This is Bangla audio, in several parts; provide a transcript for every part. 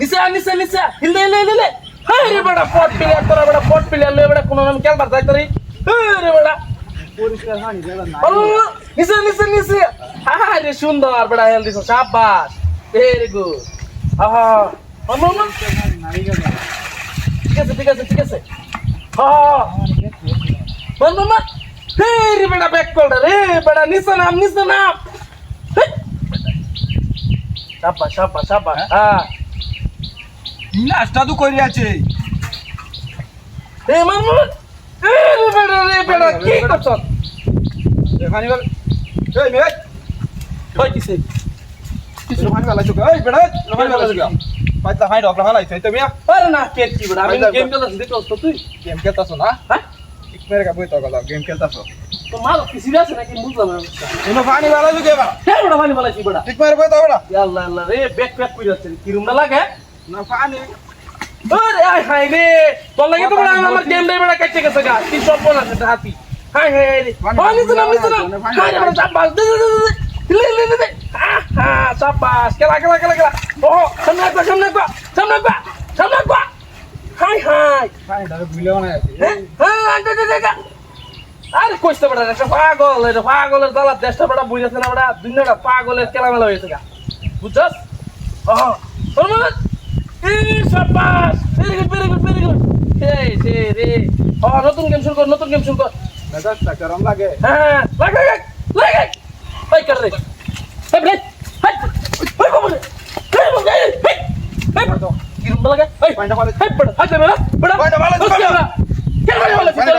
নিচে নিচে নিচে হিলদে হাই রে বড়া পট প্লেয়ার তোরা বড়া পট প্লেয়ার লয়ে বড়া কোন নাম খেলবার যাইতে রে ও নিচে নিচে নিচে। হাই রে সুন্দর বড়া হেল দিছো শাবাশ ভেরি গুড আহা ঠিক আছে ঠিক আছে ঠিক আছে। হ্যাঁ মামা হে রে বেটা ব্যাক কল রে বেটা নিচে নাম নিচে নাম। শাবাশ শাবাশ শাবাশ হ্যাঁ? নাস্তা তো করে আছে। হে মামা। রে বেটা রে বেটা কি করছ? পানি বল এই মেয়ে কই কিছে কিছু পানি বালা চোখ এই বেড়া পানি বালা চোখ পাইতা ফাইড অকলা হালাই তাই তুমি আরে না কে কি বেটা আমি গেম খেলতেছি দেখছ তুই? গেম খেলতাছ না? হ্যাঁ? মেরে কা বই তো গলা গেম খেলতাছ তো মাল কি সিরিয়াস নাকি বুঝলাম না এনো পানি বালা চোখ এবার হে বেটা মানে বলাইছি বেটা ঠিক মেরে বই তো বেড়া আল্লাহ আল্লাহ রে ব্যাক ব্যাক কই যাচ্ছে কি রুম না লাগে না পানি আরে আয় হাই রে তোর লাগে তো বড় আমার গেম ডে বড় কাটতে গেছে গা কি সব বলা আছে হাতি হাই হাই রে পানি তো না মিছ না হাই রে চাপ বাস দে দে দে লে লে লে দে হা চাপ বাস কেলা কেলা কেলা কেলা ও সামনে কো সামনে কো সামনে কো সামনে কো হাই হাই পানি দাও ভুলেও না আছে হ্যাঁ দে দে দে আরে কইতে বড় একটা পাগল এটা পাগলের দালা দেশটা বড় বুঝাছে না বড় দুনিয়াটা পাগলের কেলা মেলা হয়েছে গা। বুঝছস? নতুন গেম শুরু কর নতুন গেম শুরু কর। লাগে? হ্যাঁ লাগা লাগ লাগা। রে? লাগা?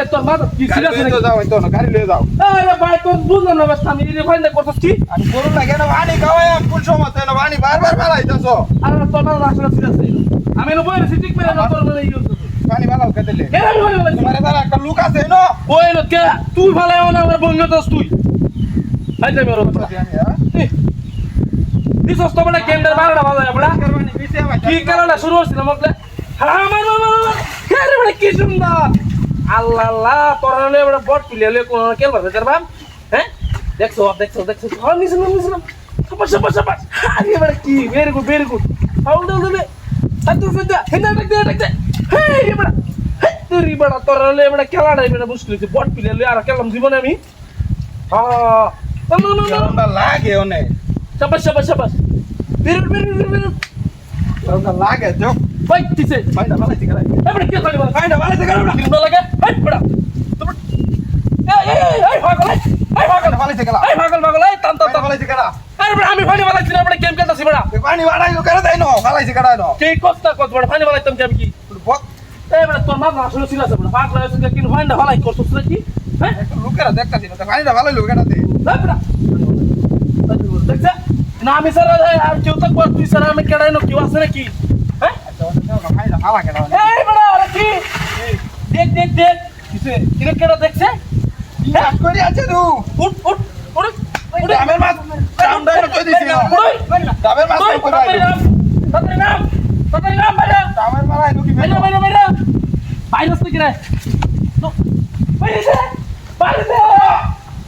এই তোর মা কি সিরিয়াস নাকি? যাও তো না গাড়ি লিয়ে যাও। আরে ভাই তোর বুঝলাম না বাস আমি এই ফাইন করতেছ কি? আমি লাগে না পানি খাওয়াই ফুল সময় না পানি বারবার মেলাইতেছো আর তোর মা আসলে সিরিয়াস আমি এনে বইরে সিটিক মেরে না তোর মানে ইউজ পানি ভালো খেতেলে কেন আমি ভালো তোমার দ্বারা একটা লুক আছে নো? ওই লোক কে? তুই ভালো না আমার বন্ধু দোস তুই? হাজে মেরো দিস তো বড়। কেন্দ্র ভালো বড়া কি কারণে শুরু হচ্ছিল মকলে হ্যাঁ মার বড় কি সুন্দর। আল্লাহ আল্লাহ তোর বড় বট পিলে হলে কোন কেল বাজে তার বাম। হ্যাঁ? দেখছ দেখছ দেখছ। হ্যাঁ নিছিলাম নিছিলাম সাপাস সাপাস সাপাস আরে বড় কি? Very good very good. হাউল দাও দে সাতু সাতু হিন্দা দেখ দে দেখ দে। হেই রে বড় হেই তুই বড় তোর হলে বড় খেলাড়াই বড় মুশকিল হচ্ছে বট পিলে হলে আর কেলাম জীবনে আমি। হ্যাঁ নো নো নো নো। লাগে অনেক। সাপাস সাপাস সাপাস বেরুন বেরুন বেরুন লাগে চোখ কিসে পানিটা ভালো ঠিক আছে এবারে কে খালি বল? পানিটা ভালো ঠিক আছে কিরম লাগে। হাই তোমরা এই এই এই পাগল। এই পাগল ঠিক আছে এই পাগল পাগল এই টান ভালো ঠিক আছে আরে বড়া আমি ফানি বালাইছি না বড়া গেম খেলতাছি বড়া। পানি বাড়াই করে দেয় নো? ঠিক আছে নো। কে কষ্ট কত বড়া ফানি বালাইতাম কি আমি কি? এই বড়া তোর মা আসলে ছিল আছে বড়া। পাগল আছে কিন্তু ফানি না বালাই করছস না কি হ্যাঁ লুকেরা দেখতা দিন পানিটা ভালো লুকেরা দে না বড়া। দেখছ? না আমি স্যার আর কেউ তো তুই স্যার আমি কেডাই নো কেউ আছে নাকি হ্যাঁ পানিটা ভালো কেন এই বড়া আরে কি? দেখ দেখ দেখ। কিসে কিরে কেডা দেখছে? কাজ করে আছে তু? উঠ উঠ উঠ উঠ। দামের মাছ। দাম দাম কই দিছি দামের মাছ। কই কই তাদের নাম তাদের নাম বাইরে দামের মাছ আইলো কি বাইরে বাইরে বাইরে বাইরে আসতে কিরে বাইরে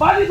বাইরে